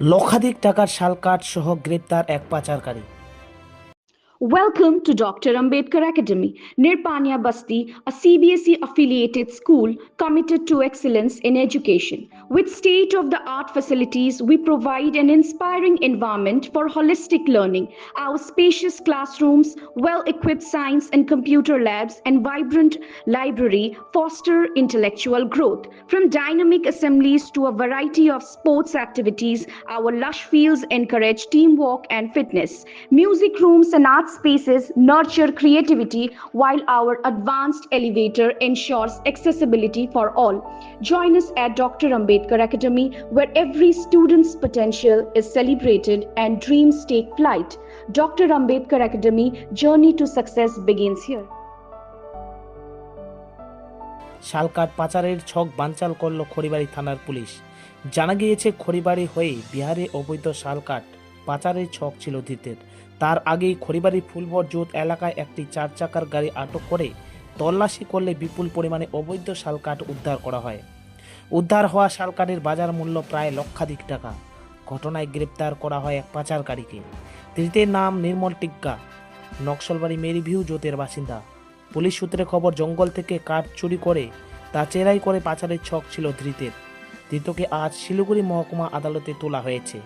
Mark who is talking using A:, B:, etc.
A: লক্ষাধিক টাকার শালকাঠ সহ গ্রেপ্তার এক পাচারকারী।
B: Welcome to Dr. Ambedkar Academy, Nirpanya Basti, a CBSE affiliated school committed to excellence in education. With state of the art facilities, we provide an inspiring environment for holistic learning. Our spacious classrooms, well equipped science and computer labs, and vibrant library foster intellectual growth. From dynamic assemblies to a variety of sports activities, our lush fields encourage teamwork and fitness. Music rooms and art spaces nurture creativity, while our advanced elevator ensures accessibility for all. Join us at Dr. Ambedkar Academy, where every student's potential is celebrated and dreams take flight. Dr. Ambedkar Academy, journey to success begins here.
A: শালকাঠ পাচারের ছক বানচাল করল খড়িবাড়ি থানার police জানা গিয়েছে খড়িবাড়ি হয়ে বিহারে অবৈধ শালকাঠ পাচারের ছক ছিল ধৃতের। তার আগেই খড়িবাড়ি ফুলভর জোত এলাকায় একটি চার চাকার গাড়ি আটক করে তল্লাশি করলে বিপুল পরিমাণে অবৈধ শালকাঠ উদ্ধার করা হয়। উদ্ধার হওয়া শালকাঠের বাজার মূল্য প্রায় লক্ষাধিক টাকা। ঘটনায় গ্রেপ্তার করা হয় এক পাচারকারীকে। ধৃতের নাম নির্মল টিক্কা। নকশলবাড়ি মেরিভিউ জোতের বাসিন্দা। পুলিশ সূত্রে খবর, জঙ্গল থেকে কাঠ চুরি করে তা চেরাই করে পাচারের ছক ছিল ধৃতের। ধৃতকে আজ শিলিগুড়ি মহকুমা আদালতে তোলা হয়েছে।